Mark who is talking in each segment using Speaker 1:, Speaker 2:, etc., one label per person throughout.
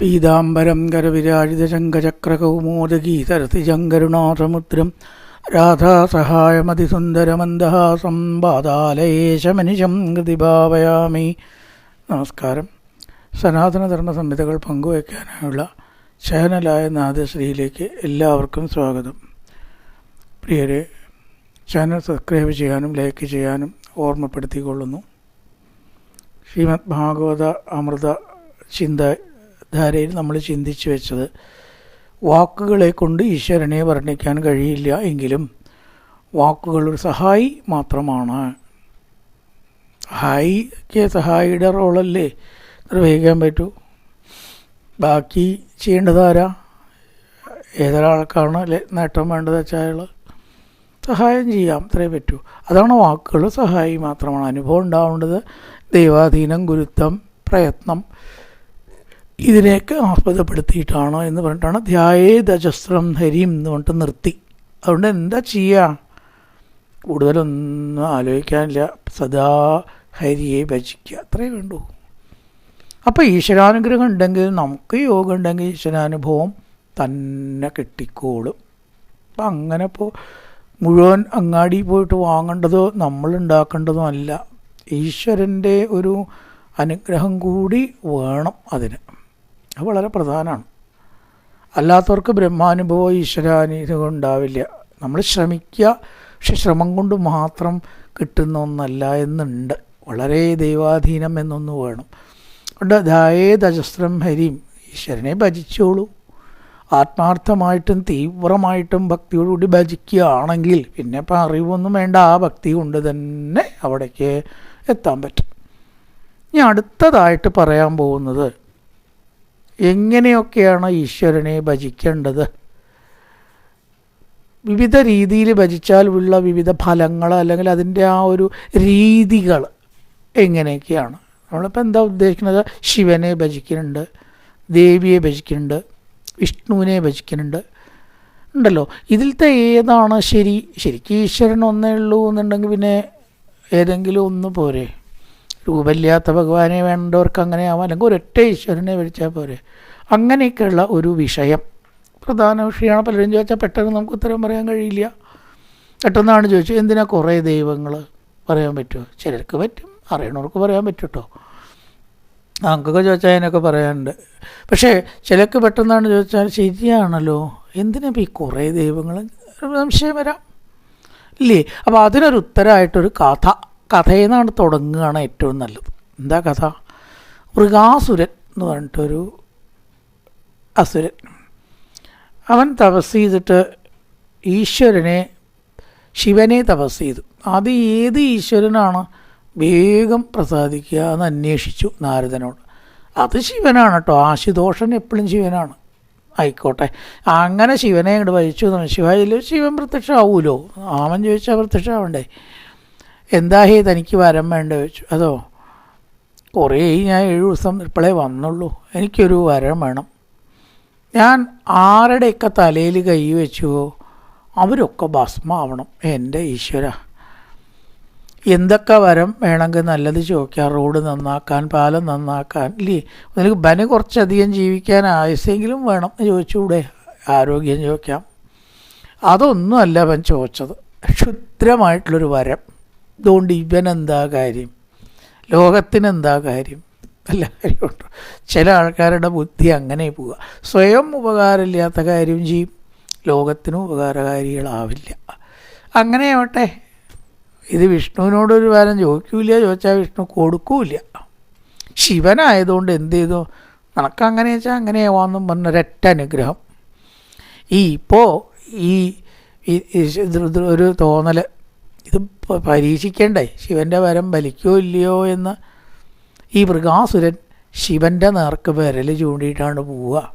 Speaker 1: പീതാംബരം കരവിരാജിതശങ്കചക്രകൗമോദഗീതരതിജങ്കരുണാസമുദ്രം രാധാസഹായമതിസുന്ദരമന്ദഹാസം പാതാലയേശമനിശം കൃതിഭാവയാമി. നമസ്കാരം. സനാതനധർമ്മ സംഹിതകൾ പങ്കുവയ്ക്കാനായുള്ള ചാനലായ നാദശ്രീയിലേക്ക് എല്ലാവർക്കും സ്വാഗതം. പ്രിയരെ ചാനൽ സബ്സ്ക്രൈബ് ചെയ്യാനും ലൈക്ക് ചെയ്യാനും ഓർമ്മപ്പെടുത്തിക്കൊള്ളുന്നു. ശ്രീമദ് ഭാഗവത അമൃത ചിന്താധാരയിൽ നമ്മൾ ചിന്തിച്ചു വെച്ചത് വാക്കുകളെ കൊണ്ട് ഈശ്വരനെ വർണിക്കാൻ കഴിയില്ല എങ്കിലും വാക്കുകൾ ഒരു സഹായി മാത്രമാണ്. സഹായിക്ക് സഹായിയുടെ റോളല്ലേ? നിർവഹിക്കാൻ പറ്റൂ. ബാക്കി ചെയ്യേണ്ടതാരാ ഏതൊരാൾക്കാണ് നേട്ടം വേണ്ടത് വെച്ചാൽ സഹായം ചെയ്യാം അത്രേ പറ്റൂ. അതാണ് വാക്കുകൾ സഹായി മാത്രമാണ്. അനുഭവം ഉണ്ടാവേണ്ടത് ദൈവാധീനം ഗുരുത്വം പ്രയത്നം ഇതിനെയൊക്കെ ആസ്പദപ്പെടുത്തിയിട്ടാണോ എന്ന് പറഞ്ഞിട്ടാണ് ധ്യായേതജസ്രം ഹരിം എന്ന് പറഞ്ഞിട്ട് നിർത്തി. അതുകൊണ്ട് എന്താ ചെയ്യുക കൂടുതലൊന്നും ആലോചിക്കാനില്ല. സദാ ഹരിയെ ഭജിക്കുക. അത്രയേ വേണ്ടൂ. അപ്പോൾ ഈശ്വരാനുഗ്രഹം ഉണ്ടെങ്കിൽ നമുക്ക് യോഗം ഉണ്ടെങ്കിൽ ഈശ്വരാനുഭവം തന്നെ കിട്ടിക്കോളും. അപ്പം അങ്ങനെ ഇപ്പോൾ മുഴുവൻ അങ്ങാടി പോയിട്ട് വാങ്ങേണ്ടതോ നമ്മൾ ഉണ്ടാക്കേണ്ടതോ അല്ല. ഈശ്വരന്റെ ഒരു അനുഗ്രഹം കൂടി വേണം അതിന്. അത് വളരെ പ്രധാനമാണ്. അല്ലാത്തവർക്ക് ബ്രഹ്മാനുഭവം ഈശ്വരാനുഭവം ഉണ്ടാവില്ല നമ്മൾ ശ്രമിക്കുക പക്ഷെ ശ്രമം കൊണ്ട് മാത്രം കിട്ടുന്ന ഒന്നല്ല എന്നുണ്ട്. വളരെ ദൈവാധീനം എന്നൊന്ന് വേണം. അതുകൊണ്ട് ധായേതജസ്രം ഹരിയും ഈശ്വരനെ ഭജിച്ചോളൂ. ആത്മാർത്ഥമായിട്ടും തീവ്രമായിട്ടും ഭക്തിയോടുകൂടി ഭജിക്കുകയാണെങ്കിൽ പിന്നെ ഇപ്പം അറിവൊന്നും വേണ്ട ആ ഭക്തി കൊണ്ട് തന്നെ അവിടേക്ക് എത്താൻ പറ്റും. ഇനി അടുത്തതായിട്ട് പറയാൻ പോകുന്നത് എങ്ങനെയൊക്കെയാണ് ഈശ്വരനെ ഭജിക്കേണ്ടത്? വിവിധ രീതിയിൽ ഭജിച്ചാൽ ഉള്ള വിവിധ ഫലങ്ങൾ അല്ലെങ്കിൽ അതിന്റെ ആ ഒരു രീതികൾ എങ്ങനെയൊക്കെയാണ്? നമ്മളിപ്പോൾ എന്താ ഉദ്ദേശിക്കുന്നത്? ശിവനെ ഭജിക്കുന്നുണ്ട് ദേവിയെ ഭജിക്കുന്നുണ്ട് വിഷ്ണുവിനെ ഭജിക്കുന്നുണ്ട്. ഉണ്ടല്ലോ. ഇതിലത്തെ ഏതാണ് ശരി? ശരിക്കും ഈശ്വരൻ ഒന്നേ ഉള്ളൂ എന്നുണ്ടെങ്കിൽ പിന്നെ ഏതെങ്കിലും ഒന്ന് പോരെ. രൂപമില്ലാത്ത ഭഗവാനെ വേണ്ടവർക്ക് അങ്ങനെ ആവാം. അല്ലെങ്കിൽ ഒരൊറ്റ ഈശ്വരനെ വിളിച്ചാൽ പോരെ. അങ്ങനെയൊക്കെയുള്ള ഒരു വിഷയം. പ്രധാന വിഷയമാണ്. പലരും ചോദിച്ചാൽ പെട്ടെന്ന് നമുക്ക് ഉത്തരം പറയാൻ കഴിയില്ല. പെട്ടെന്നാണ് ചോദിച്ചത് എന്തിനാ കുറേ ദൈവങ്ങൾ പറയാൻ പറ്റുമോ ചിലർക്ക് പറ്റും അറിയണവർക്ക് പറയാൻ പറ്റും കേട്ടോ നമുക്കൊക്കെ ചോദിച്ചാൽ അതിനൊക്കെ പറയാനുണ്ട്. പക്ഷേ ചിലക്ക് പെട്ടെന്നാണ് ചോദിച്ചാൽ ശരിയാണല്ലോ. എന്തിനാ ഈ കുറേ ദൈവങ്ങൾ? സംശയം വരാം. ഇല്ലേ? അപ്പോൾ അതിനൊരു ഉത്തരമായിട്ടൊരു കഥ. കഥയെന്നാണ് തുടങ്ങുകയാണ് ഏറ്റവും നല്ലത്. എന്താ കഥ? മൃഗാസുരൻ എന്ന് പറഞ്ഞിട്ടൊരു അസുരൻ. അവൻ തപസ് ചെയ്തിട്ട് ഈശ്വരനെ ശിവനെ തപസ് ചെയ്തു. അത് ഏത് ഈശ്വരനാണ് വേഗം പ്രസാദിക്കുക എന്ന് അന്വേഷിച്ചു നാരദനോട്. അത് ശിവനാണ് കേട്ടോ. ആശുദോഷൻ എപ്പോഴും ശിവനാണ്. ആയിക്കോട്ടെ. അങ്ങനെ ശിവനെ ഇങ്ങോട്ട് വഹിച്ചു ശിവായിൽ ശിവൻ പ്രത്യക്ഷമാവുമല്ലോ ആമൻ ചോദിച്ചാൽ പ്രത്യക്ഷമാവണ്ടേ? എന്താ ഹേ തനിക്ക് വരം വേണ്ട ചോദിച്ചു. അതോ? കുറേ ഞാൻ ഏഴ് ദിവസം ഇപ്പോഴേ വന്നുള്ളൂ. എനിക്കൊരു വരം വേണം. ഞാൻ ആരുടെയൊക്കെ തലയിൽ കൈ വെച്ചുവോ അവരൊക്കെ ഭസ്മാവണം. എന്റെ ഈശ്വര. എന്തൊക്കെ വരം വേണമെങ്കിൽ നല്ലത് ചോദിക്കാം. റോഡ് നന്നാക്കാൻ പാലം നന്നാക്കാൻ. ഇല്ലേ? നിനക്ക് ബന കുറച്ചധികം ജീവിക്കാൻ ആയുസെങ്കിലും വേണം എന്ന് ചോദിച്ചുകൂടെ? ആരോഗ്യം ചോദിക്കാം. അതൊന്നുമല്ല അവൻ ചോദിച്ചത്. ക്ഷുദ്രമായിട്ടുള്ളൊരു വരം. അതുകൊണ്ട് ഇവനെന്താ കാര്യം? ലോകത്തിനെന്താ കാര്യം? അല്ല കാര്യമുണ്ട്? ചില ആൾക്കാരുടെ ബുദ്ധി അങ്ങനെ പോവുക. സ്വയം ഉപകാരമില്ലാത്ത കാര്യം ചെയ്യും. ലോകത്തിനും ഉപകാരകാരികളാവില്ല. അങ്ങനെ ആവട്ടെ. ഇത് വിഷ്ണുവിനോടൊരു വാരം ചോദിക്കൂല ചോദിച്ചാൽ വിഷ്ണു കൊടുക്കൂല. ശിവനായതുകൊണ്ട് എന്ത് ചെയ്തു? നിനക്കങ്ങനെ വെച്ചാൽ അങ്ങനെ ആവാമെന്നും പറഞ്ഞൊരൊറ്റ അനുഗ്രഹം. ഈ ഇപ്പോൾ ഈ ഒരു തോന്നൽ ഇത് പരീക്ഷിക്കേണ്ടേ. ശിവന്റെ വരം ബലിക്കോ ഇല്ലയോ എന്ന്. ഈ മൃഗാസുരൻ ശിവന്റെ നേർക്ക് വിരൽ ചൂണ്ടിയിട്ടാണ് പോവുക.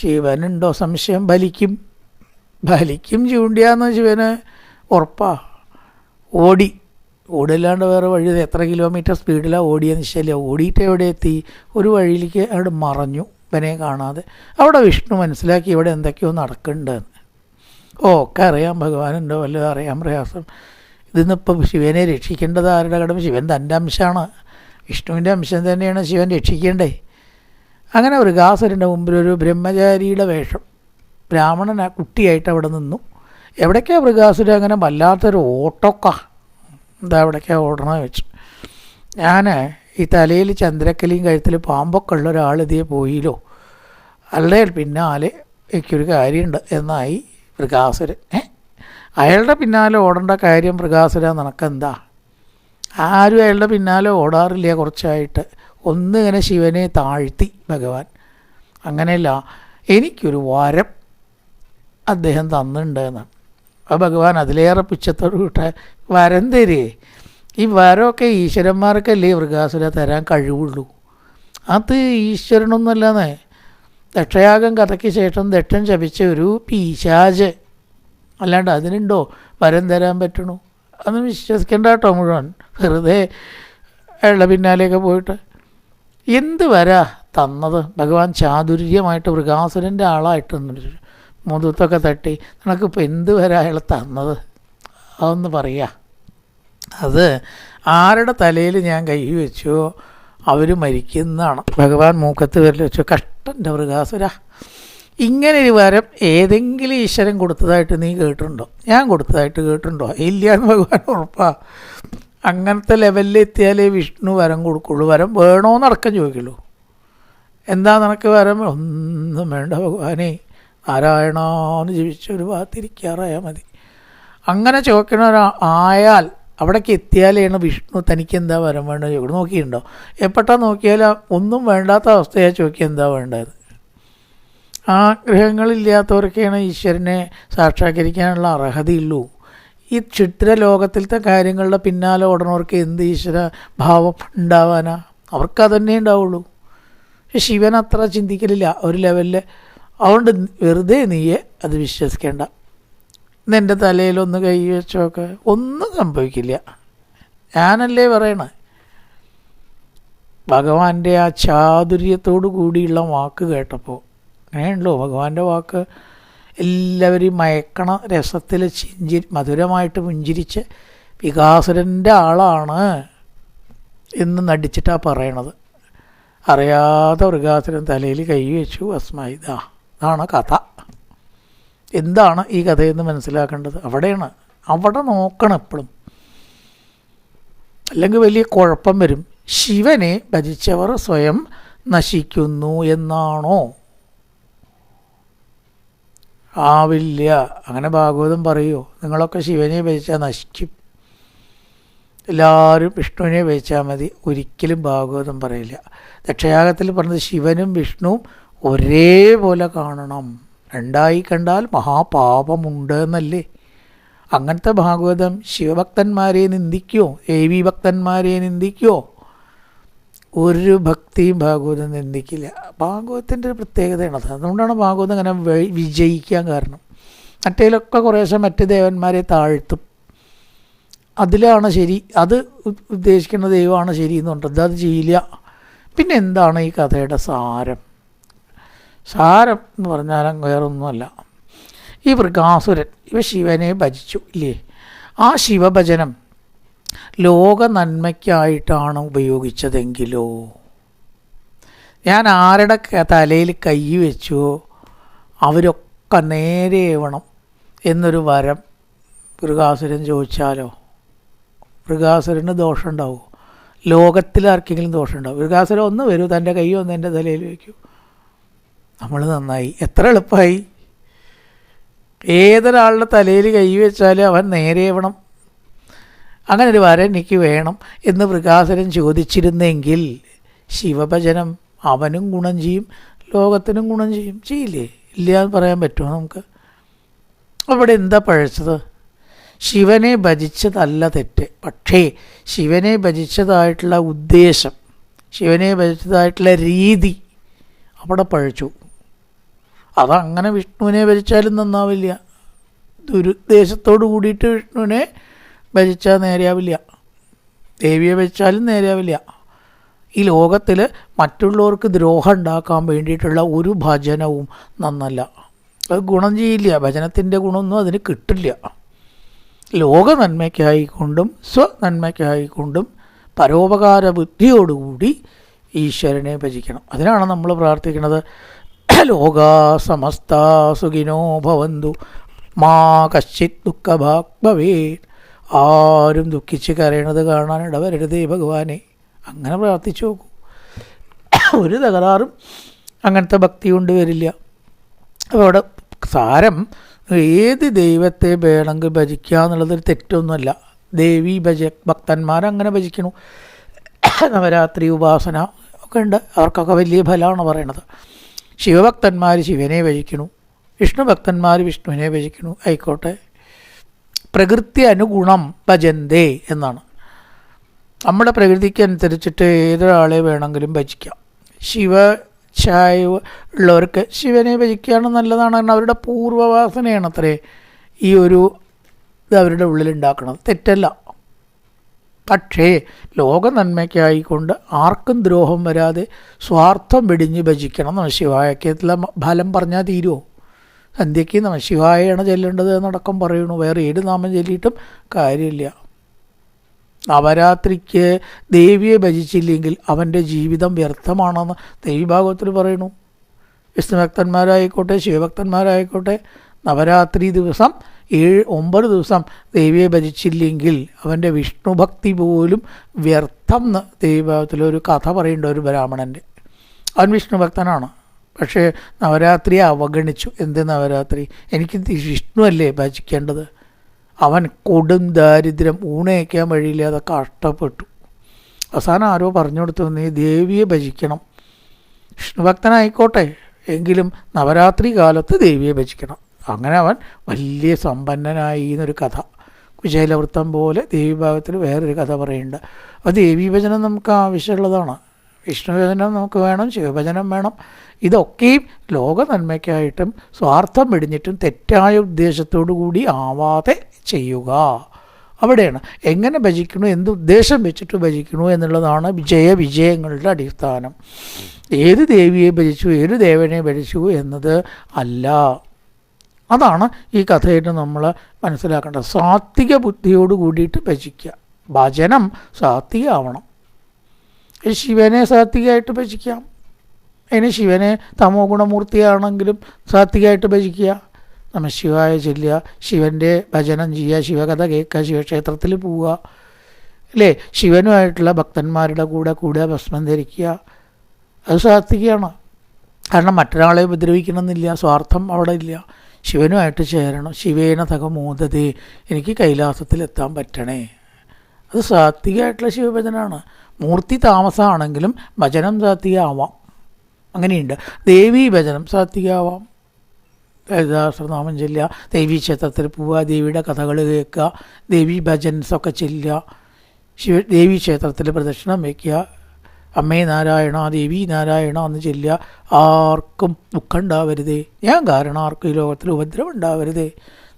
Speaker 1: ശിവനുണ്ടോ സംശയം? ബലിക്കും ബലിക്കും ചൂണ്ടിയാന്ന് ശിവന് ഉറപ്പാ. ഓടി. ഓടില്ലാണ്ട് വേറെ വഴി എത്ര കിലോമീറ്റർ സ്പീഡിലാണ് ഓടിയെന്ന് വെച്ചാൽ ഓടിയിട്ട് എവിടെ എത്തി? ഒരു വഴിയിലേക്ക് അവിടെ മറഞ്ഞു. ഇവനെ കാണാതെ. അവിടെ വിഷ്ണു മനസ്സിലാക്കി ഇവിടെ എന്തൊക്കെയോ നടക്കുന്നുണ്ടെന്ന് ഓ ഒക്കെ അറിയാം. ഭഗവാനുണ്ടോ വല്ലതും അറിയാൻ പ്രയാസം. ഇതിന്നിപ്പോൾ ശിവനെ രക്ഷിക്കേണ്ടത് ആരുടെ കടമ? ശിവൻ തന്റെ അംശമാണ്. വിഷ്ണുവിന്റെ അംശം തന്നെയാണ് ശിവൻ രക്ഷിക്കേണ്ടേ. അങ്ങനെ ഒരു ഗാസരന്റെ മുമ്പിൽ ഒരു ബ്രഹ്മചാരിയുടെ വേഷം. ബ്രാഹ്മണൻ ആ കുട്ടിയായിട്ട് അവിടെ നിന്നു. എവിടേക്കാണ് മൃഗാസുര? അങ്ങനെ വല്ലാത്തൊരു ഓട്ടൊക്ക. എന്താ എവിടേക്കാണ് ഓടണമെന്ന് വെച്ചു. ഞാൻ ഈ തലയിൽ ചന്ദ്രക്കലിയും കഴുത്തിൽ പാമ്പൊക്കെ ഉള്ള ഒരാൾ ഇതേ പോയില്ലോ. അല്ലേ പിന്നാലെ എനിക്കൊരു കാര്യമുണ്ട്. എന്നായി മൃഗാസുരൻ ഏ? അയാളുടെ പിന്നാലെ ഓടേണ്ട കാര്യം മൃഗാസുര നിനക്കെന്താ? ആരും അയാളുടെ പിന്നാലെ ഓടാറില്ല കുറച്ചായിട്ട്. ഒന്നിങ്ങനെ ശിവനെ താഴ്ത്തി ഭഗവാൻ. അങ്ങനെയല്ല എനിക്കൊരു വരം അദ്ദേഹം തന്നിട്ടുണ്ട് എന്നാണ് അപ്പോൾ ഭഗവാൻ അതിലേറെ പുച്ഛത്തോട് കൂട്ട വരം തരേ. ഈ വരമൊക്കെ ഈശ്വരന്മാർക്കല്ലേ മൃഗാസുര തരാൻ കഴിവുള്ളൂ? അത് ഈശ്വരനൊന്നുമല്ലെന്നേ ദക്ഷയാഗം കഥയ്ക്ക് ശേഷം ദക്ഷൻ ശപിച്ച ഒരു പീശാജ്. അല്ലാണ്ട് അതിനുണ്ടോ? വരം തരാൻ പറ്റണു? അതൊന്നും വിശ്വസിക്കേണ്ട കേട്ടോ മുഴുവൻ. വെറുതെ അയാളുടെ പിന്നാലെയൊക്കെ പോയിട്ട്. എന്ത് വരാ തന്നത്? ഭഗവാൻ ചാതുര്യമായിട്ട് മൃഗാസുരന്റെ ആളായിട്ട് മുതുത്തൊക്കെ തട്ടി. നിനക്കിപ്പോൾ എന്ത് വരാ അയാൾ തന്നത്? അതൊന്ന് പറയാ. അത് ആരുടെ തലയിൽ ഞാൻ കൈ വെച്ചോ അവർ മരിക്കുന്നതാണ്. ഭഗവാൻ മൂക്കത്ത് വരൽ വെച്ചു കഷ്ടന്റെ മൃഗാസുര ഇങ്ങനെ ഒരു വരം ഏതെങ്കിലും ഈശ്വരൻ കൊടുത്തതായിട്ട് നീ കേട്ടിട്ടുണ്ടോ? ഞാൻ കൊടുത്തതായിട്ട് കേട്ടിട്ടുണ്ടോ? ഇല്ല എന്ന് ഭഗവാൻ ഉറപ്പാ. അങ്ങനത്തെ ലെവലിൽ എത്തിയാലേ വിഷ്ണു വരം കൊടുക്കുള്ളൂ. വരം വേണോന്ന് അടക്കം ചോദിക്കുള്ളൂ. എന്താ നിനക്ക് വരം? ഒന്നും വേണ്ട ഭഗവാനെ. നാരായണാന്ന് ജീവിച്ച ഒരു ഭാഗത്തിരിക്കാറായാൽ മതി. അങ്ങനെ ചോദിക്കണ ആയാൽ അവിടേക്ക് എത്തിയാലാണ് വിഷ്ണു തനിക്ക് എന്താ വരം വേണ്ടത്? ഇവിടെ നോക്കിയിട്ടുണ്ടോ? എപ്പോഴാ നോക്കിയാൽ ഒന്നും വേണ്ടാത്ത അവസ്ഥയാണ് ചോദിക്കുക എന്താ വേണ്ടത്. ആഗ്രഹങ്ങളില്ലാത്തവർക്കാണ് ഈശ്വരനെ സാക്ഷാത്കരിക്കാനുള്ള അർഹതയുള്ളൂ. ഈ ക്ഷുദ്ര ലോകത്തിലത്തെ കാര്യങ്ങളുടെ പിന്നാലെ ഓടണവർക്ക് എന്ത് ഈശ്വര ഭാവം ഉണ്ടാവാനാ? അവർക്ക് അതന്നെ ഉണ്ടാവുള്ളൂ. ശിവൻ അത്ര ചിന്തിക്കലില്ല. ഒരു ലെവലിൽ അതുകൊണ്ട് വെറുതെ നീയെ അത് വിശ്വസിക്കേണ്ട. ഇന്ന് എന്റെ തലയിലൊന്ന് കൈ വെച്ചോക്കെ ഒന്നും സംഭവിക്കില്ല. ഞാനല്ലേ പറയണ? ഭഗവാന്റെ ആ ചാതുര്യത്തോടു കൂടിയുള്ള വാക്ക് കേട്ടപ്പോൾ അങ്ങനെയുണ്ടല്ലോ ഭഗവാന്റെ വാക്ക് എല്ലാവരെയും മയക്കണ രസത്തിൽ ചിഞ്ചി മധുരമായിട്ട് പുഞ്ചിരിച്ച് വികാസുരന്റെ ആളാണ് എന്ന് നടിച്ചിട്ടാണ് പറയണത്. അറിയാതെ മൃഗാസുരൻ തലയിൽ കൈ വെച്ചു അസ്മൈത അതാണ് കഥ. എന്താണ് ഈ കഥയെന്ന് മനസ്സിലാക്കേണ്ടത്? അവിടെയാണ്. അവിടെ നോക്കണം എപ്പോഴും അല്ലെങ്കിൽ വലിയ കുഴപ്പം വരും. ശിവനെ ഭജിച്ചവർ സ്വയം നശിക്കുന്നു എന്നാണോ? ആവില്ല. അങ്ങനെ ഭാഗവതം പറയുമോ നിങ്ങളൊക്കെ ശിവനെ ഭജിച്ചാൽ നശിക്കും. എല്ലാവരും വിഷ്ണുവിനെ ഭജിച്ചാൽ മതി. ഒരിക്കലും ഭാഗവതം പറയില്ല. ദക്ഷയാഗത്തിൽ പറഞ്ഞത് ശിവനും വിഷ്ണുവും ഒരേപോലെ കാണണം. രണ്ടായി കണ്ടാൽ മഹാപാപമുണ്ട് എന്നല്ലേ അങ്ങനത്തെ ഭാഗവതം ശിവഭക്തന്മാരെ നിന്ദിക്കുമോ ദേവി ഭക്തന്മാരെ നിന്ദിക്കുമോ ഒരു ഭക്തിയും ഭാഗവതം നിന്ദിക്കില്ല. ഭാഗവതത്തിന്റെ ഒരു പ്രത്യേകതയാണ് അത്. അതുകൊണ്ടാണ് ഭാഗവതം അങ്ങനെ വിജയിക്കാൻ കാരണം. മറ്റേലൊക്കെ കുറേശ്ശെ മറ്റ് ദേവന്മാരെ താഴ്ത്തും. അതിലാണ് ശരി. അത് ഉദ്ദേശിക്കുന്ന ദൈവമാണ് ശരി എന്നുണ്ടത് അത് ചെയ്യില്ല. പിന്നെ എന്താണ് ഈ കഥയുടെ സാരം? സാരം എന്ന് പറഞ്ഞാലും വേറൊന്നുമല്ല. ഈ മൃഗാസുരൻ ഇവ ശിവനെ ഭജിച്ചു ഇല്ലേ? ആ ശിവഭജനം ലോക നന്മയ്ക്കായിട്ടാണ് ഉപയോഗിച്ചതെങ്കിലോ? ഞാൻ ആരുടെ തലയിൽ കൈ വെച്ചുവോ അവരൊക്കെ നേരെ വേണം എന്നൊരു വരം മൃഗാസുരൻ ചോദിച്ചാലോ? മൃഗാസുരന് ദോഷമുണ്ടാവുമോ ലോകത്തിലാർക്കെങ്കിലും ദോഷമുണ്ടാവും? മൃഗാസുരം ഒന്ന് വരൂ തന്റെ കൈ ഒന്ന് എന്റെ തലയിൽ വയ്ക്കൂ. നമ്മൾ നന്നായി. എത്ര എളുപ്പമായി. ഏതൊരാളുടെ തലയിൽ കൈവച്ചാലും അവൻ നേരെ വേണം. അങ്ങനെ ഒരു വരം എനിക്ക് വേണം എന്ന് മൃഗാസുരൻ ചോദിച്ചിരുന്നെങ്കിൽ ശിവഭജനം അവനും ഗുണം ചെയ്യും ലോകത്തിനും ഗുണം ചെയ്യും. ചെയ്യില്ലേ? ഇല്ല എന്ന് പറയാൻ പറ്റുമോ നമുക്ക്? അവിടെ എന്താ പഴച്ചത്? ശിവനെ ഭജിച്ചതല്ല തെറ്റ്. പക്ഷേ ശിവനെ ഭജിച്ചതായിട്ടുള്ള ഉദ്ദേശം ശിവനെ ഭജിച്ചതായിട്ടുള്ള രീതി അവിടെ പഴച്ചു. അതങ്ങനെ വിഷ്ണുവിനെ ഭരിച്ചാലും നന്നാവില്ല. ദുരുദ്ദേശത്തോട് കൂടിയിട്ട് വിഷ്ണുവിനെ ഭരിച്ചാൽ നേരെയാവില്ല. ദേവിയെ ഭരിച്ചാലും നേരെയാവില്ല. ഈ ലോകത്തിൽ മറ്റുള്ളവർക്ക് ദ്രോഹം ഉണ്ടാക്കാൻ വേണ്ടിയിട്ടുള്ള ഒരു ഭജനവും നന്നല്ല. അത് ഗുണം ചെയ്യില്ല. ഭജനത്തിന്റെ ഗുണമൊന്നും അതിന് കിട്ടില്ല. ലോക നന്മയ്ക്കായിക്കൊണ്ടും സ്വനന്മയ്ക്കായിക്കൊണ്ടും പരോപകാര ബുദ്ധിയോടുകൂടി ഈശ്വരനെ ഭജിക്കണം. അതിനാണ് നമ്മൾ പ്രാർത്ഥിക്കുന്നത്. ലോക സമസ്ത സുഖിനോ ഭവന്തു. മാ കശ്ചിത് ദുഃഖഭാഗ് ഭവേ ആരും ദുഃഖിച്ച് കരയണത് കാണാൻ ഇടവരരുതേ ഭഗവാനെ. അങ്ങനെ പ്രാർത്ഥിച്ചു നോക്കൂ. ഒരു തകരാറും അങ്ങനത്തെ ഭക്തി കൊണ്ട് വരില്ല. അപ്പോൾ അവിടെ സാരം ഏത് ദൈവത്തെ വേണമെങ്കിൽ ഭജിക്കുക എന്നുള്ളതൊരു തെറ്റൊന്നുമല്ല. ദേവി ഭജ ഭക്തന്മാരങ്ങനെ ഭജിക്കണു. നവരാത്രി ഉപാസന ഒക്കെ ഉണ്ട്. അവർക്കൊക്കെ വലിയ ഫലമാണ് പറയണത്. ശിവഭക്തന്മാർ ശിവനെ ഭജിക്കണു. വിഷ്ണുഭക്തന്മാർ വിഷ്ണുവിനെ ഭജിക്കണു. ആയിക്കോട്ടെ. പ്രകൃതി അനുഗുണം ഭജന്തേ എന്നാണ്. നമ്മുടെ പ്രകൃതിക്ക് അനുസരിച്ചിട്ട് ഏതൊരാളെ വേണമെങ്കിലും ഭജിക്കാം. ശിവ ഛായ ഉള്ളവർക്ക് ശിവനെ ഭജിക്കുകയാണ് നല്ലതാണ്. കാരണം അവരുടെ പൂർവവാസനയാണ് അത്രേ ഈ ഒരു ഇത് അവരുടെ ഉള്ളിലുണ്ടാക്കുന്നത് തെറ്റല്ല. പക്ഷേ ലോക നന്മയ്ക്കായിക്കൊണ്ട് ആർക്കും ദ്രോഹം വരാതെ സ്വാർത്ഥം വെടിഞ്ഞ് ഭജിക്കണം നമശിവായക്കത്തിലെ ഫലം പറഞ്ഞാൽ തീരുമോ സന്ധ്യയ്ക്ക് നമ ശിവായാണ് ചെല്ലേണ്ടത് എന്നടക്കം പറയണു. വേറെ ഏത് നാമം ചൊല്ലിയിട്ടും കാര്യമില്ല. നവരാത്രിക്ക് ദേവിയെ ഭജിച്ചില്ലെങ്കിൽ അവന്റെ ജീവിതം വ്യർത്ഥമാണെന്ന് ദേവിഭാഗവത്തിൽ പറയണു. വിഷ്ണുഭക്തന്മാരായിക്കോട്ടെ ശിവഭക്തന്മാരായിക്കോട്ടെ നവരാത്രി ദിവസം ഏഴ് ഒമ്പത് ദിവസം ദേവിയെ ഭജിച്ചില്ലെങ്കിൽ അവന്റെ വിഷ്ണുഭക്തി പോലും വ്യർത്ഥം എന്ന് ദേവീഭാവത്തിലൊരു കഥ പറയേണ്ട ഒരു ബ്രാഹ്മണന്റെ. അവൻ വിഷ്ണുഭക്തനാണ്. പക്ഷേ നവരാത്രിയെ അവഗണിച്ചു. എന്ത് നവരാത്രി? എനിക്ക് വിഷ്ണുവല്ലേ ഭജിക്കേണ്ടത്? അവൻ കൊടും ദാരിദ്ര്യം ഊണയക്കാൻ വഴിയില്ലാതെ കഷ്ടപ്പെട്ടു. അവസാനം ആരോ പറഞ്ഞു കൊടുത്തു നീ ദേവിയെ ഭജിക്കണം. വിഷ്ണുഭക്തനായിക്കോട്ടെ. എങ്കിലും നവരാത്രി കാലത്ത് ദേവിയെ ഭജിക്കണം. അങ്ങനെ അവൻ വലിയ സമ്പന്നനായി എന്നൊരു കഥ. കുശേലവൃത്തം പോലെ ദേവി ദേവീഭാഗത്തിൽ വേറൊരു കഥ പറയുന്നുണ്ട്. അപ്പോൾ ദേവീഭജനം നമുക്ക് ആവശ്യമുള്ളതാണ്. വിഷ്ണു ഭജനം നമുക്ക് വേണം ശിവഭജനം വേണം. ഇതൊക്കെയും ലോക നന്മയ്ക്കായിട്ടും സ്വാർത്ഥം വെടിഞ്ഞിട്ടും തെറ്റായ ഉദ്ദേശത്തോടു കൂടി ആവാതെ ചെയ്യുക. അവിടെയാണ് എങ്ങനെ ഭജിക്കണു എന്ത് ഉദ്ദേശം വെച്ചിട്ട് ഭജിക്കണു എന്നുള്ളതാണ് വിജയ വിജയങ്ങളുടെ അടിസ്ഥാനം. ഏത് ദേവിയെ ഭജിച്ചു ഏത് ദേവനെ ഭജിച്ചു എന്നത് അല്ല. അതാണ് ഈ കഥയായിട്ട് നമ്മൾ മനസ്സിലാക്കേണ്ടത്. സാത്വിക ബുദ്ധിയോട് കൂടിയിട്ട് ഭജിക്കുക. ഭജനം സാത്വികമാവണം ശിവനെ സാത്വികമായിട്ട് ഭജിക്കാം. അതിന് ശിവനെ തമോ ഗുണമൂർത്തിയാണെങ്കിലും സാത്വികമായിട്ട് ഭജിക്കുക. നമ്മൾ ശിവായ ചൊല്ലുക. ശിവന്റെ ഭജനം ചെയ്യുക. ശിവകഥ കേൾക്കുക. ശിവക്ഷേത്രത്തിൽ പോവുക. അല്ലേ? ശിവനുമായിട്ടുള്ള ഭക്തന്മാരുടെ കൂടെ കൂടെ ഭസ്മം ധരിക്കുക. അത് സാത്വികമാണ് കാരണം മറ്റൊരാളെ ഉപദ്രവിക്കണമെന്നില്ല. സ്വാർത്ഥം അവിടെ ഇല്ല. ശിവനുമായിട്ട് ചേരണം. ശിവേന തകമോദതേ എനിക്ക് കൈലാസത്തിലെത്താൻ പറ്റണേ. അത് സാത്വികമായിട്ടുള്ള ശിവഭജനാണ്. മൂർത്തി താമസമാണെങ്കിലും ഭജനം സാത്വിക ആവാം അങ്ങനെയുണ്ട്. ദേവീ ഭജനം സാത്വികമാവാം. ലളിതാസഹസ്രനാമം ചെല്ലുക. ദേവീ ക്ഷേത്രത്തിൽ പോവുക. ദേവിയുടെ കഥകൾ കേൾക്കുക. ദേവീ ഭജൻസൊക്കെ ചെല്ലുക. ശിവ ദേവീ ക്ഷേത്രത്തിൽ പ്രദക്ഷിണം വയ്ക്കുക. അമ്മേ നാരായണ ദേവി നാരായണ എന്ന് ചൊല്ലുക ആർക്കും ദുഃഖം ഉണ്ടാവരുതേ ഞാൻ കാരണം ആർക്കും ഈ ലോകത്തിൽ ഉപദ്രവം ഉണ്ടാവരുതേ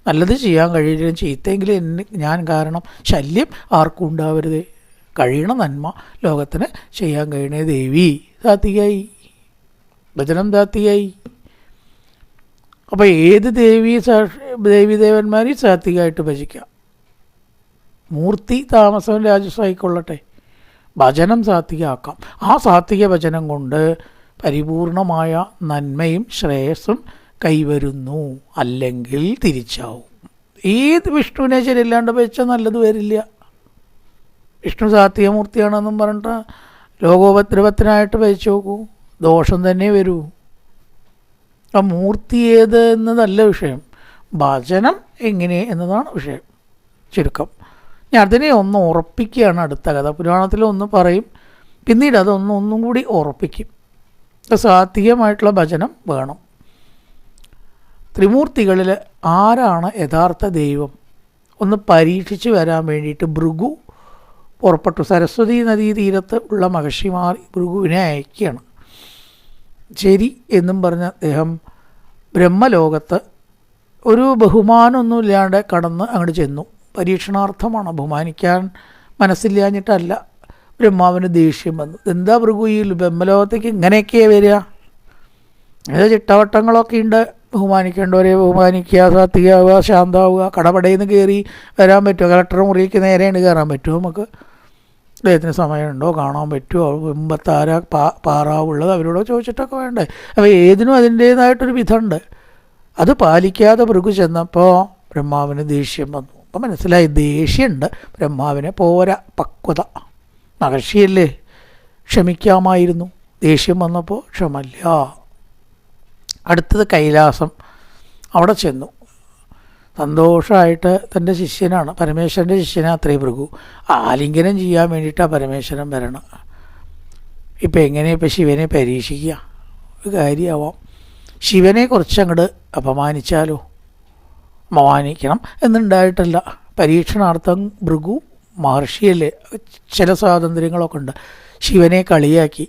Speaker 1: നല്ലത് ചെയ്യാൻ കഴിയുകയും ചീത്തെങ്കിലും എന്നെ ഞാൻ കാരണം ശല്യം ആർക്കും ഉണ്ടാവരുതേ. കഴിയണ നന്മ ലോകത്തിന് ചെയ്യാൻ കഴിയണേ ദേവി. സാത്വികായി ഭജനം സാത്വികായി അപ്പോൾ ഏത് ദേവി ദേവി ദേവന്മാരെയും സാത്വികമായിട്ട് ഭജിക്കാം. മൂർത്തി താമസം രാജസ്വായിക്കൊള്ളട്ടെ ഭജനം സാത്വികമാക്കാം ആ സാത്വിക ഭജനം കൊണ്ട് പരിപൂർണമായ നന്മയും ശ്രേയസ്സും കൈവരുന്നു. അല്ലെങ്കിൽ തിരിച്ചാവും. ഏത് വിഷ്ണുവിനെ ശരിയല്ലാണ്ട് വെച്ചാൽ നല്ലത് വരില്ല. വിഷ്ണു സാത്വികമൂർത്തിയാണെന്നും പറഞ്ഞിട്ട് ലോകോപദ്രവത്തിനായിട്ട് വെച്ച് നോക്കൂ. ദോഷം തന്നെ വരൂ. ആ മൂർത്തി ഏത് എന്നതല്ല വിഷയം. ഭജനം എങ്ങനെ എന്നതാണ് വിഷയം. ചുരുക്കം. ഞാൻ അതിനെ ഒന്ന് ഉറപ്പിക്കുകയാണ് അടുത്ത കഥ. പുരാണത്തിൽ ഒന്ന് പറയും പിന്നീട് അതൊന്ന് ഒന്നും കൂടി ഉറപ്പിക്കും. സാത്വികമായിട്ടുള്ള ഭജനം വേണം. ത്രിമൂർത്തികളിൽ ആരാണ് യഥാർത്ഥ ദൈവം? ഒന്ന് പരീക്ഷിച്ച് വരാൻ വേണ്ടിയിട്ട് ഭൃഗു പുറപ്പെട്ടു. സരസ്വതി നദീ തീരത്ത് ഉള്ള മഹർഷിമാർ ഭൃഗുവിനെ അയക്കുകയാണ്. ശരി എന്നും പറഞ്ഞ അദ്ദേഹം ബ്രഹ്മലോകത്ത് ഒരു ബഹുമാനമൊന്നുമില്ലാണ്ട് കടന്ന് അങ്ങോട്ട് ചെന്നു. പരീക്ഷണാർത്ഥമാണ്. ബഹുമാനിക്കാൻ മനസ്സില്ലാഞ്ഞിട്ടല്ല. ബ്രഹ്മാവിന് ദേഷ്യം വന്നു. എന്താ ഭൃഗു ഈ ബ്രഹ്മലോകത്തേക്ക് ഇങ്ങനെയൊക്കെയാ വരിക? ഏതോ ചിട്ടവട്ടങ്ങളൊക്കെ ഉണ്ട്. ബഹുമാനിക്കേണ്ടവരെ ബഹുമാനിക്കുക സാത്വികാവുക ശാന്താവുക കടപടയിൽ നിന്ന് കയറി വരാൻ പറ്റുമോ? കളക്ടർ മുറിയിലേക്ക് നേരെയാണ് കയറാൻ പറ്റുമോ നമുക്ക്? അദ്ദേഹത്തിന് സമയമുണ്ടോ? കാണാൻ പറ്റുമോ? മുമ്പത്താര പാ പാറാവുള്ളത് അവരോട് ചോദിച്ചിട്ടൊക്കെ വേണ്ടേ? അപ്പോൾ ഏതിനും അതിന്റേതായിട്ടൊരു വിധമുണ്ട്. അത് പാലിക്കാതെ ഭൃഗു ചെന്നപ്പോൾ ബ്രഹ്മാവിന് ദേഷ്യം വന്നു. അപ്പം മനസ്സിലായി ദേഷ്യമുണ്ട് ബ്രഹ്മാവിനെ പോര പക്വത. മഹർഷിയല്ലേ ക്ഷമിക്കാമായിരുന്നു. ദേഷ്യം വന്നപ്പോൾ ക്ഷമല്ല. അടുത്തത് കൈലാസം. അവിടെ ചെന്നു. സന്തോഷമായിട്ട് തന്റെ ശിഷ്യനാണ് പരമേശ്വരന്റെ ശിഷ്യനാണ് അത്രയും ഭൃഗു. ആലിംഗനം ചെയ്യാൻ വേണ്ടിയിട്ടാണ് പരമേശ്വരൻ വരണം. ഇപ്പം എങ്ങനെയാണ് ഇപ്പം ശിവനെ പരീക്ഷിക്കുക ഒരു കാര്യമാവാം ശിവനെ കുറച്ച് അങ്ങോട്ട് അപമാനിച്ചാലോ? അപമാനിക്കണം എന്നുണ്ടായിട്ടല്ല. പരീക്ഷണാർത്ഥം ഭൃഗു മഹർഷിയല്ലേ ചില സ്വാതന്ത്ര്യങ്ങളൊക്കെ ഉണ്ട്. ശിവനെ കളിയാക്കി.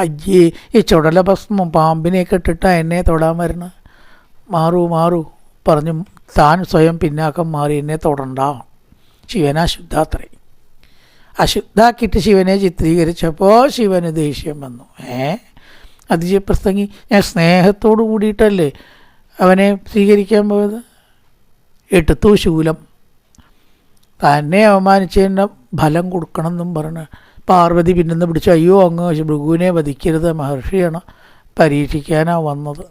Speaker 1: അയ്യേ ഈ ചുടല ഭസ്മം പാമ്പിനെയൊക്കെ ഇട്ടിട്ടാ എന്നെ തൊടാൻ വരണ. മാറൂ മാറൂ. പറഞ്ഞു താൻ സ്വയം പിന്നാക്കം മാറി എന്നെ തൊടണ്ട. ശിവൻ അശുദ്ധാത്രേ. അശുദ്ധാക്കിയിട്ട് ശിവനെ ചിത്രീകരിച്ചപ്പോൾ ശിവന് ദേഷ്യം വന്നു. ഏ? അതിജയപ്രസംഗി ഞാൻ സ്നേഹത്തോടു കൂടിയിട്ടല്ലേ അവനെ സ്വീകരിക്കാൻ പോയത്? എട്ടുത്തു ശൂലം. തന്നെ അവമാനിച്ചതിന്റെ ഫലം കൊടുക്കണം എന്നും പറഞ്ഞ് പാർവതി പിന്നെന്ന് പിടിച്ചു അയ്യോ അങ്ങ് ഭൃഗുവിനെ വധിക്കരുത് മഹർഷിയാണ് പരീക്ഷിക്കാനാണ് വന്നത്.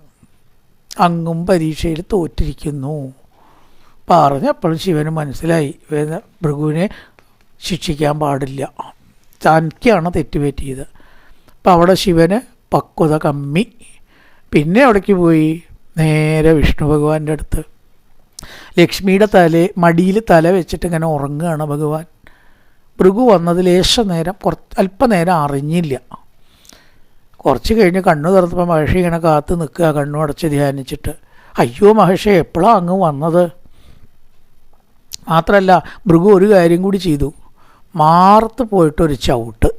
Speaker 1: അങ്ങും പരീക്ഷയിൽ തോറ്റിരിക്കുന്നു. പറഞ്ഞപ്പോൾ ശിവന് മനസ്സിലായി ഭൃഗുവിനെ ശിക്ഷിക്കാൻ പാടില്ല. തനിക്കാണ് തെറ്റുപറ്റിയത്. അപ്പം അവിടെ ശിവന് പക്വത കമ്മി. പിന്നെ അവിടേക്ക് പോയി. നേരെ വിഷ്ണു ഭഗവാന്റെ അടുത്ത്. ലക്ഷ്മിയുടെ തല മടിയിൽ തല വെച്ചിട്ട് ഇങ്ങനെ ഉറങ്ങുകയാണ് ഭഗവാൻ. ഭൃഗു വന്നത് ലേശം നേരം കുറച്ച് അല്പനേരം അറിഞ്ഞില്ല. കുറച്ച് കഴിഞ്ഞ് കണ്ണു തുറന്നപ്പോൾ മഹർഷി ഇങ്ങനെ കാത്ത് നിൽക്കുക കണ്ണു അടച്ച് ധ്യാനിച്ചിട്ട്. അയ്യോ മഹർഷി എപ്പോഴാണ് അങ്ങ് വന്നത്? മാത്രമല്ല ഭൃഗു ഒരു കാര്യം കൂടി ചെയ്തു. മാർത്ത് പോയിട്ടൊരു ചവിട്ട്.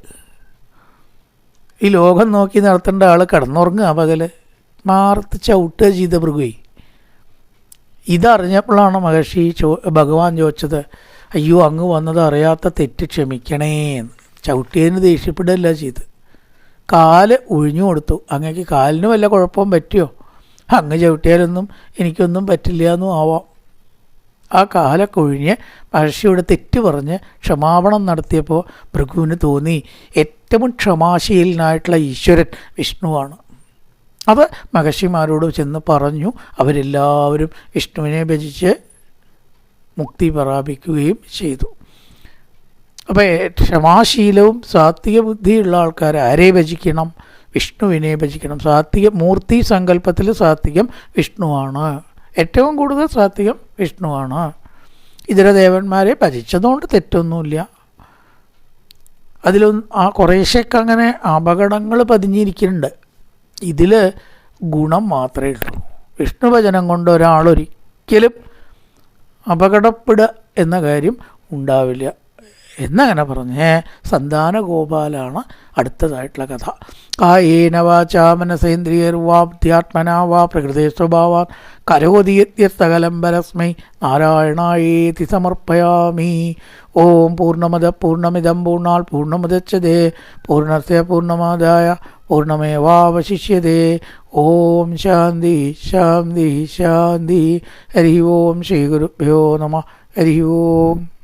Speaker 1: ഈ ലോകം നോക്കി നടത്തേണ്ട ആൾ കിടന്നുറങ്ങുക പകൽ. മാർത്ത് ചവിട്ടുക ചെയ്ത ഭൃഗുവേ. ഇതറിഞ്ഞപ്പോഴാണ് മഹർഷി ചോ ഭഗവാൻ ചോദിച്ചത് അയ്യോ അങ്ങ് വന്നത് അറിയാത്ത തെറ്റ് ക്ഷമിക്കണേ എന്ന്. ചവിട്ടിയതിന് ദേഷ്യപ്പെടുകയല്ല ചെയ്ത് കാൽ ഒഴിഞ്ഞു കൊടുത്തു. അങ്ങക്ക് കാലിന് വല്ല കുഴപ്പവും പറ്റിയോ? അങ്ങ് ചവിട്ടിയാലൊന്നും എനിക്കൊന്നും പറ്റില്ല എന്നും ആവാം. ആ കാലൊക്കെ ഒഴിഞ്ഞ് മഹർഷിയുടെ തെറ്റ് പറഞ്ഞ് ക്ഷമാപണം നടത്തിയപ്പോൾ ഭൃഗുവിന് തോന്നി ഏറ്റവും ക്ഷമാശീലനായിട്ടുള്ള ഈശ്വരൻ വിഷ്ണുവാണ്. അത് മഹർഷിമാരോട് ചെന്ന് പറഞ്ഞു അവരെല്ലാവരും വിഷ്ണുവിനെ ഭജിച്ച് മുക്തി പ്രാപിക്കുകയും ചെയ്തു. അപ്പോൾ ക്ഷമാശീലവും സാത്വിക ബുദ്ധിയുള്ള ആൾക്കാർ ആരെ ഭജിക്കണം? വിഷ്ണുവിനെ ഭജിക്കണം. സാത്വിക മൂർത്തി സങ്കല്പത്തിൽ സാത്വികം വിഷ്ണുവാണ്. ഏറ്റവും കൂടുതൽ സാത്വികം വിഷ്ണുവാണ്. ഇതര ദേവന്മാരെ ഭജിച്ചതുകൊണ്ട് തെറ്റൊന്നുമില്ല. അതിലൊന്നും ആ കുറേശ്ശൊക്കെ അങ്ങനെ അപകടങ്ങൾ പതിഞ്ഞിരിക്കുന്നുണ്ട്. ഇതിൽ ഗുണം മാത്രമേ ഉള്ളൂ. വിഷ്ണു ഭജനം കൊണ്ട് ഒരാളൊരിക്കലും അപകടപ്പെടുക എന്ന കാര്യം ഉണ്ടാവില്ല. എന്നങ്ങനെ പറഞ്ഞേ സന്താന ഗോപാലാണ് അടുത്തതായിട്ടുള്ള കഥ. ആ വാചാ മനസേന്ദ്രിയർവാധ്യാത്മനാ വാ പ്രകൃതി സ്വഭാവാ. കരോതിയത്യസകലം പരസ്മൈ നാരായണായേതി സമർപ്പയാമി. ഓം പൂർണമത പൂർണമിതം പൂർണാൽ പൂർണമുദച്ഛതേ പൂർണസ്യ പൂർണമാദായ പൂർണമേവാവശിഷ്യതേ ഓം ശാന്തി ശാന്തി ശാന്തി. ഹരി ഓം ശ്രീ ഗുരുഭ്യോ നമ. ഹരി ഓം.